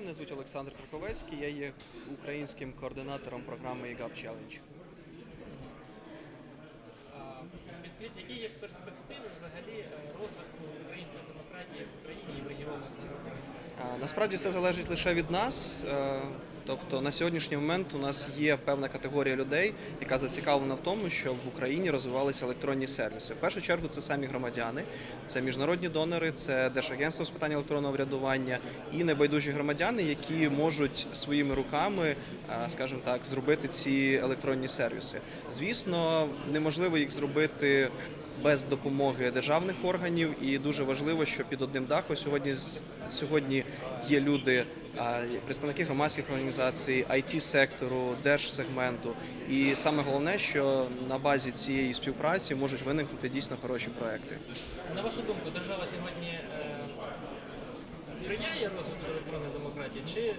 Мене звуть Олександр Краковецький, я є українським координатором програми EGAP Challenge. Які є перспективи взагалі е, розвитку української демократії в Україні і в регіонах Насправді все залежить лише від нас. Тобто на сьогоднішній момент у нас є певна категорія людей, яка зацікавлена в тому, щоб в Україні розвивалися електронні сервіси. В першу чергу це самі громадяни, це міжнародні донори, це Держагентство з питань електронного врядування і небайдужі громадяни, які можуть своїми руками, е, скажімо так, зробити ці електронні сервіси. Звісно, неможливо їх зробити без допомоги державних органів, і дуже важливо, що під одним дахом сьогодні сьогодні є люди, представники громадських організацій, it сектору, держсегменту. І саме головне, що на базі цієї співпраці можуть виникнути дійсно хороші проекти. На вашу думку, держава сьогодні е, сприяє розвитку електронної демократії чи, е,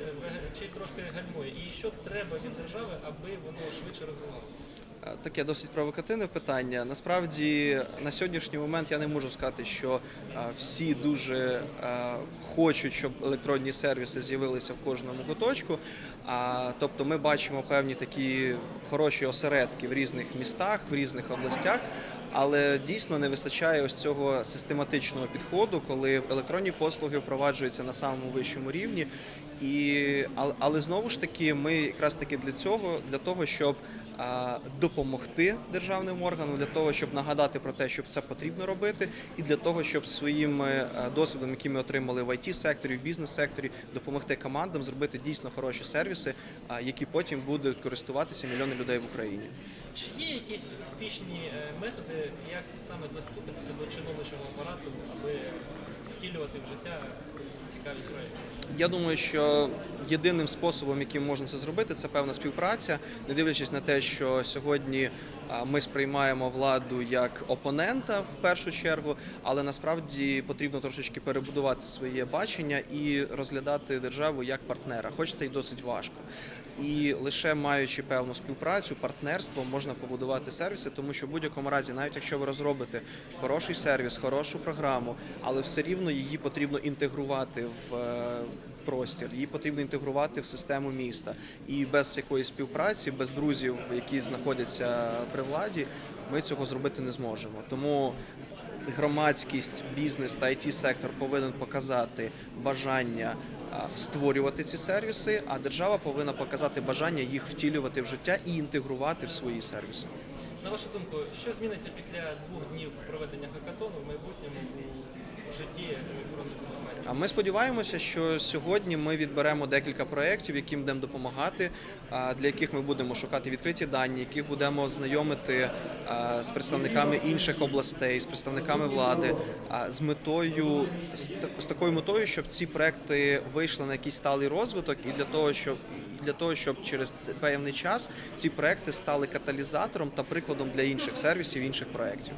чи трошки гальмує? І що треба від держави, аби воно швидше розвивалося? Е, Таке досить провокативне питання. Насправді на сьогоднішній момент я не можу сказати, що е, всі дуже е, хочуть, щоб електронні сервіси з'явилися в кожному куточку. Тобто, ми бачимо певні такі хороші осередки в різних містах, в різних областях. Але дійсно не вистачає ось цього систематичного підходу, коли електронні послуги впроваджуються на самому вищому рівні. І але, але знову ж таки, ми якраз таки для цього, для того, щоб а, допомогти державним органам, для того, щоб нагадати про те, що це потрібно робити, і для того, щоб своїм е, досвідом, який ми отримали в it секторі, в бізнес секторі, допомогти командам зробити дійсно хороші сервіси, які потім будуть користуватися мільйони людей в Україні. Чи є якісь успішні е, методи, як саме доступитися до чиновничого апарату, аби втілювати в життя цікаві проекти? Я думаю, що єдиним способом, яким можна це зробити, це певна співпраця, не дивлячись на те, що сьогодні ми сприймаємо владу як опонента в першу чергу, але насправді потрібно трошечки перебудувати своє бачення і розглядати державу як партнера, хоч це й досить важко. І лише маючи певну співпрацю, партнерство можна побудувати сервіси, тому що в будь-якому разі, навіть якщо ви розробите хороший сервіс, хорошу програму, але все рівно її потрібно інтегрувати в е, простір, її потрібно інтегрувати в систему міста. І без якоїсь співпраці, без друзів, які знаходяться при владі, ми цього зробити не зможемо. Тому громадськість, бізнес та it сектор повинен показати бажання створювати ці сервіси, а держава повинна показати бажання їх втілювати в життя і інтегрувати в свої сервіси. На вашу думку, що зміниться після двох днів проведення хакатону в майбутньому житті? А ми сподіваємося, що сьогодні ми відберемо декілька проєктів, яким будемо допомагати, для яких ми будемо шукати відкриті дані, яких будемо знайомити з представниками інших областей, з представниками влади, з метою з такою метою, щоб ці проекти вийшли на якийсь сталий розвиток, і для того, щоб для того, щоб через певний час ці проекти стали каталізатором та прикладом для інших сервісів, інших проєктів.